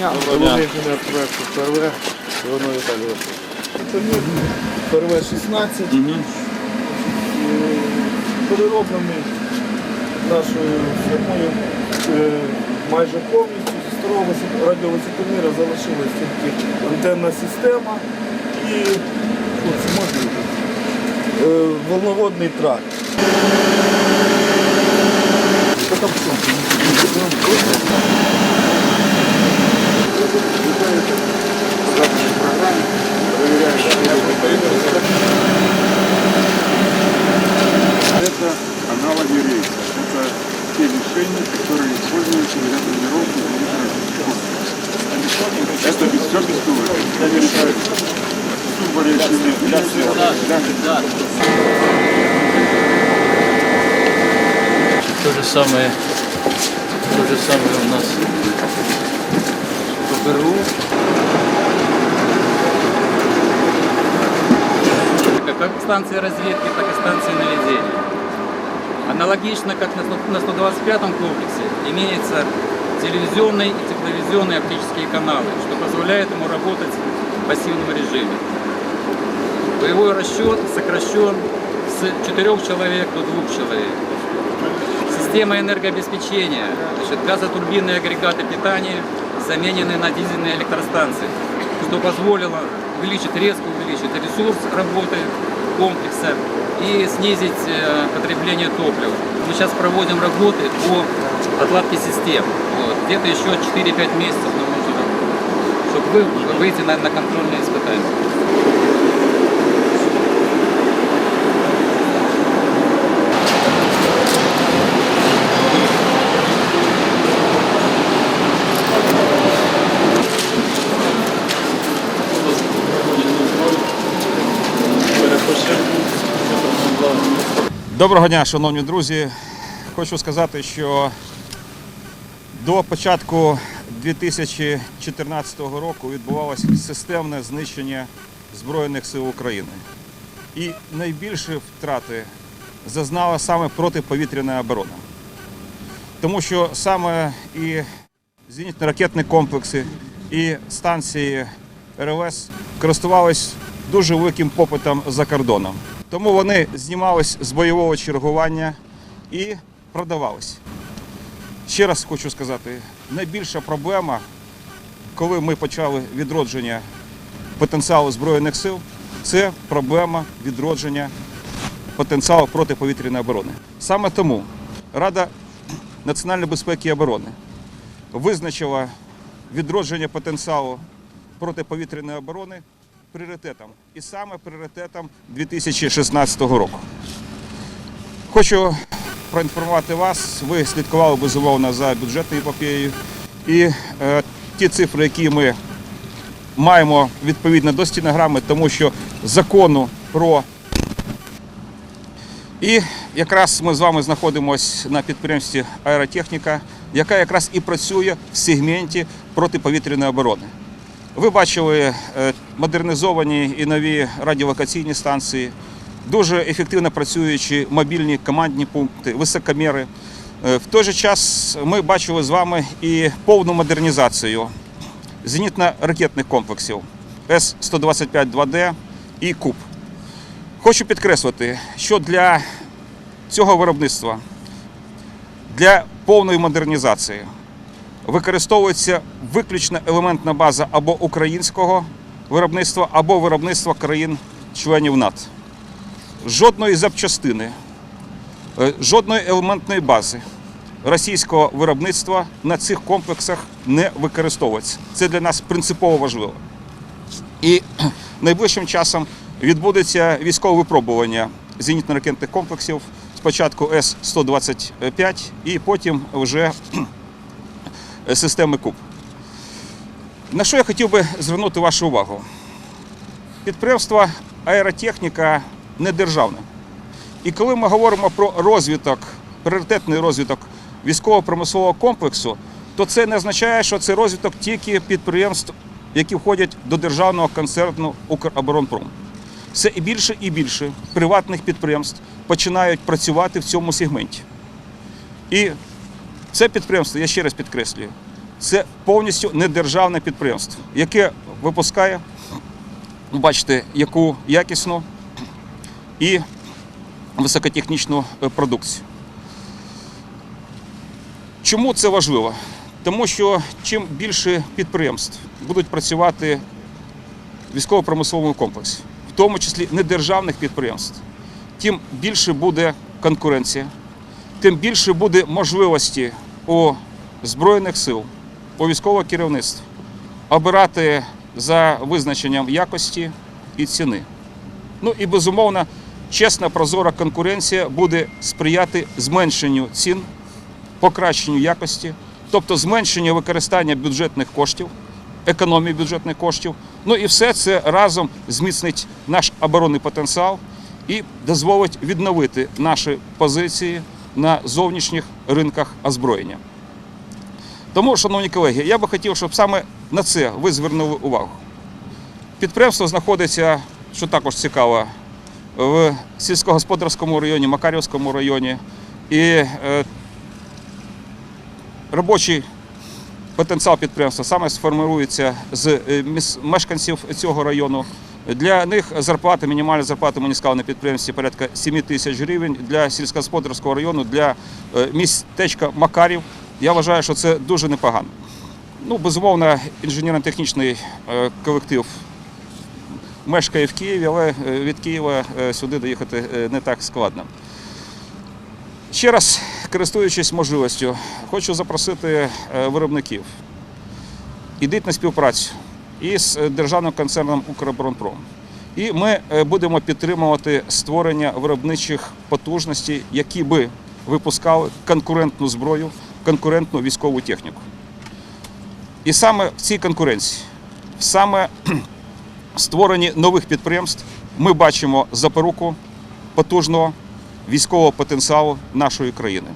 дня. Головний інженер проекту ПРВ Іванов Віталій Васильович. ПРВ-16. Угу. Е, перероблений нашою фірмою е, майже повністю. Зі старого високо- залишилась тільки антенна система і хлопці, можна йти? Это аналоги рейса. Это те мишени, которые используются для тренировки Это без все бестолково. Они решают Да. То же самое, то же самое у нас ГРУ. как станции разведки, так и станции наведения. Аналогично, как на 100 на 125-м комплексе, имеются телевизионные и тепловизионные оптические каналы, что позволяет ему работать в пассивном режиме. Боевой расчет сокращен с 4 человек до 2 человек. Система энергообеспечения, значит, газотурбинные агрегаты питания заменены на дизельные электростанции, что позволило увеличить, резко увеличить ресурс работы комплекса и снизить э, потребление топлива. Мы сейчас проводим работы по отладке систем. Вот. Где-то еще 4-5 месяцев нам нужно, чтобы вы- выйти на, на контрольные испытания. Доброго дня, шановні друзі. Хочу сказати, що до початку 2014 року відбувалося системне знищення Збройних сил України. І найбільші втрати зазнала саме протиповітряна оборона. Тому що саме і зенітно-ракетні комплекси, і станції РЛС користувались дуже великим попитом за кордоном. Тому вони знімались з бойового чергування і продавались. Ще раз хочу сказати, найбільша проблема, коли ми почали відродження потенціалу Збройних сил, це проблема відродження потенціалу протиповітряної оборони. Саме тому Рада національної безпеки і оборони визначила відродження потенціалу протиповітряної оборони пріоритетом. І саме пріоритетом 2016 року. Хочу проінформувати вас. Ви слідкували безумовно за бюджетною епопеєю. І е, ті цифри, які ми маємо відповідно до стінограми, тому що закону про і якраз ми з вами знаходимося на підприємстві Аеротехніка, яка якраз і працює в сегменті протиповітряної оборони. Ви бачили е, модернізовані і нові радіолокаційні станції, дуже ефективно працюючі мобільні командні пункти, високоміри. Е, В той же час ми бачили з вами і повну модернізацію зенітно-ракетних комплексів С-125-2Д і КУП. Хочу підкреслити, що для цього виробництва, для повної модернізації використовується виключно елементна база або українського виробництва, або виробництва країн-членів НАТО. Жодної запчастини, е, жодної елементної бази російського виробництва на цих комплексах не використовується. Це для нас принципово важливо. І найближчим часом відбудеться військове випробування зенітно-ракетних комплексів. Спочатку С-125 і потім вже системи КУП. На що я хотів би звернути вашу увагу? Підприємство аеротехніка не державне. І коли ми говоримо про розвиток, пріоритетний розвиток військово-промислового комплексу, то це не означає, що це розвиток тільки підприємств, які входять до державного концерну Укроборонпром. Все і більше і більше приватних підприємств починають працювати в цьому сегменті. І це підприємство, я ще раз підкреслюю, це повністю недержавне підприємство, яке випускає, бачите, яку якісну і високотехнічну е, продукцію. Чому це важливо? Тому що чим більше підприємств будуть працювати в військово-промисловому комплексі, в тому числі недержавних підприємств, тим більше буде конкуренція, тим більше буде можливості у Збройних сил, у військового керівництва обирати за визначенням якості і ціни. Ну і безумовно, чесна прозора конкуренція буде сприяти зменшенню цін, покращенню якості, тобто зменшенню використання бюджетних коштів, економії бюджетних коштів. Ну і все це разом зміцнить наш оборонний потенціал і дозволить відновити наші позиції на зовнішніх ринках озброєння. Тому, шановні колеги, я би хотів, щоб саме на це ви звернули увагу. Підприємство знаходиться, що також цікаво, в сільськогосподарському районі, Макарівському районі. І е, робочий потенціал підприємства саме сформирується з е, мешканців цього району. Для них зарплата, мінімальна зарплата на підприємстві порядка 7 тисяч гривень. Для сільськогосподарського району, для е, містечка Макарів. Я вважаю, що це дуже непогано. Ну, безумовно, інженерно-технічний е, колектив мешкає в Києві, але від Києва сюди доїхати не так складно. Ще раз, користуючись можливістю, хочу запросити е, виробників. Ідіть на співпрацю із е, державним концерном Укроборонпром. І ми е, будемо підтримувати створення виробничих потужностей, які би випускали конкурентну зброю, конкурентну військову техніку. І саме в цій конкуренції, саме в створенні нових підприємств, ми бачимо запоруку потужного військового потенціалу нашої країни.